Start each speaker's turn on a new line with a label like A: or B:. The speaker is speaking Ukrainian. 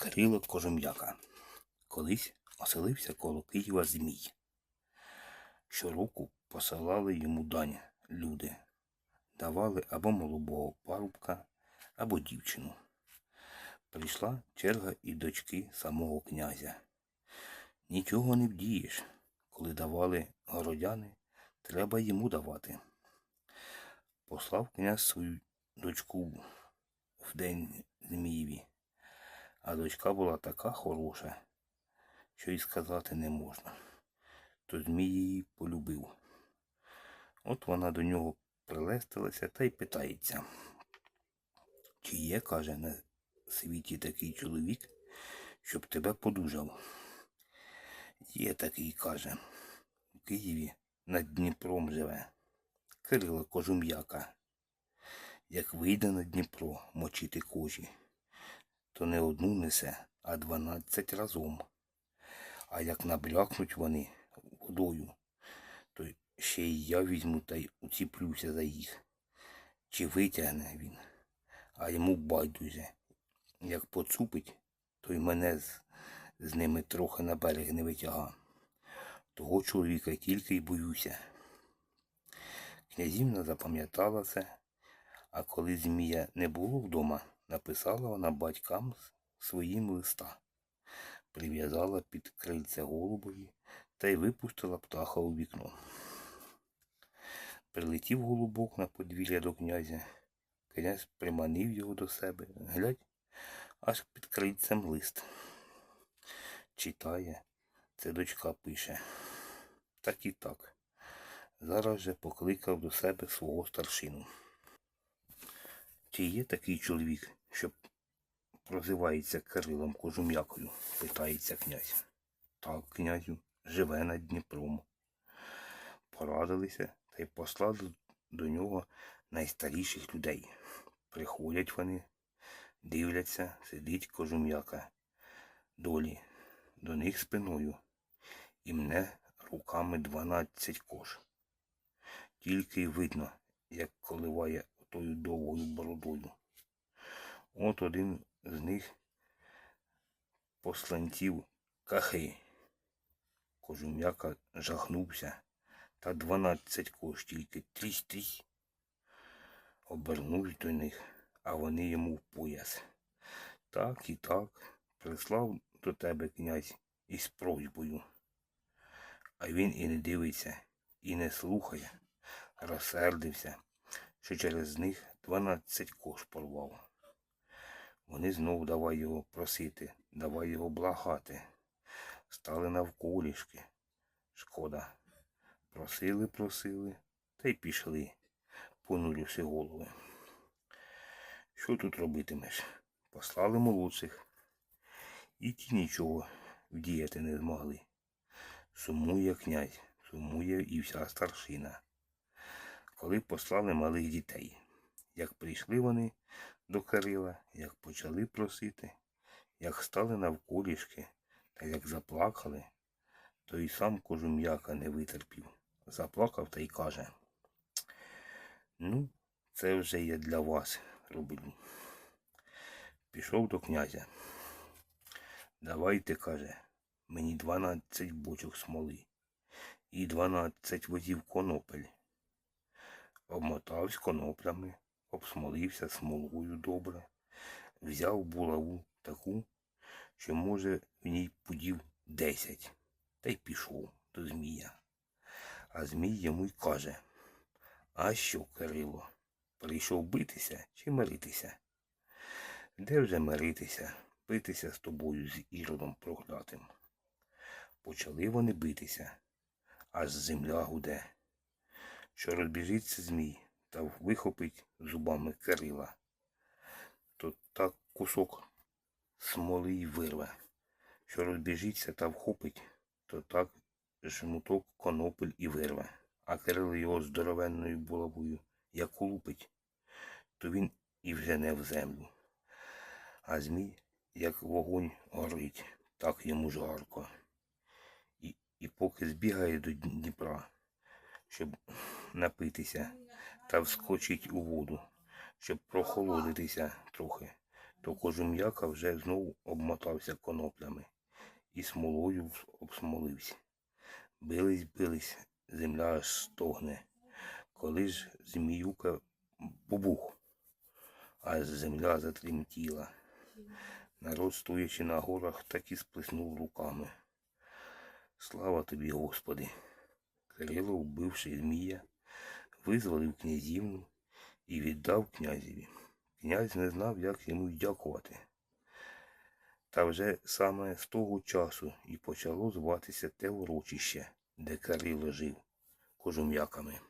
A: Кирило Кожем'яка. Колись оселився коло Києва Змій. Щороку посилали йому дань люди. Давали або молодого парубка, або дівчину. Прийшла черга і дочки самого князя. Нічого не вдієш. Коли давали городяни, треба йому давати. Послав князь свою дочку в день Змієві. А дочка була така хороша, що й сказати не можна. То Змій її полюбив. От вона до нього прилестилася та й питається. Чи є, каже, на світі такий чоловік, щоб тебе подужав? Є такий, каже, у Києві над Дніпром живе. Кирило Кожум'яка. Як вийде на Дніпро мочити кожі, то не одну несе, а дванадцять разом. А як наблякнуть вони водою, то ще й я візьму та й уціплюся за їх. Чи витягне він, а йому байдуже. Як поцупить, то й мене з, з ними трохи на берег не витяга. Того чоловіка тільки й боюся. Князівна запам'ятала це, а коли Змія не було вдома, написала вона батькам своїм листа, прив'язала під крильце голубові та й випустила птаха у вікно. Прилетів голубок на подвір'я до князя. Князь приманив його до себе. Глядь, аж під крильцем лист. Читає, це дочка пише. Так і так. Зараз же покликав до себе свого старшину. Чи є такий чоловік, що прозивається Кирилом Кожум'якою? питається князь. Так, князю, живе над Дніпром. Порадилися та й послали до нього найстаріших людей. Приходять вони, дивляться, сидить кожум'яка долі, до них спиною, і мне руками дванадцять кож. Тільки й видно, як коливає тою довгою бородою. От один з них посланців кахи. Кожум'яка жахнувся, та дванадцять кож тільки трісь-трісь. Обернувся до них, а вони йому в пояс. Так і так прислав до тебе князь із просьбою. А він і не дивиться, і не слухає, розсердився, що через них дванадцять кош порвав. Вони знов давай його просити, давай його благати. Стали навколішки. Шкода. Просили, просили, та й пішли, понуривши голови. Що тут робитимеш? Послали молодших. І ті нічого вдіяти не змогли. Сумує князь, сумує і вся старшина. Коли послали малих дітей, як прийшли вони до Кирила, як почали просити, як стали навколішки, та як заплакали, то й сам кожум'яка не витерпів. Заплакав та й каже. Ну, це вже я для вас роблю. Пішов до князя. Давайте, каже, мені дванадцять бочок смоли і дванадцять возів конопель. Обмотався коноплями, обсмолився смолою добре, взяв булаву таку, що, може, в ній пудів десять, та й пішов до Змія. А Змій йому й каже, а що, Кирило, прийшов битися чи миритися? Де вже миритися, битися з тобою з іродом проклятим? Почали вони битися, аж земля гуде, що розбіжиться змій та вихопить зубами Кирила. То так кусок смоли й вирве, що розбіжиться та вхопить, то так жмуток конопель і вирве, а Кирило його здоровенною булавою як улупить, то він і вжене в землю. А змій, як вогонь горить, так йому жарко. І, і поки збігає до Дніпра, щоб напитися та вскочить у воду, щоб прохолодитися трохи, то кожум'яка вже знову обмотався коноплями і смолою обсмолився. Бились, бились, земля аж стогне. Коли ж зміюка бубух, аж земля затремтіла. Народ, стоячи на горах, так і сплеснув руками. Слава тобі, Господи! Кирило, вбивши змія, визволив князівну і віддав князеві. Князь не знав, як йому дякувати. Та вже саме з того часу і почало зватися те урочище, де Кирило жив кожум'яками.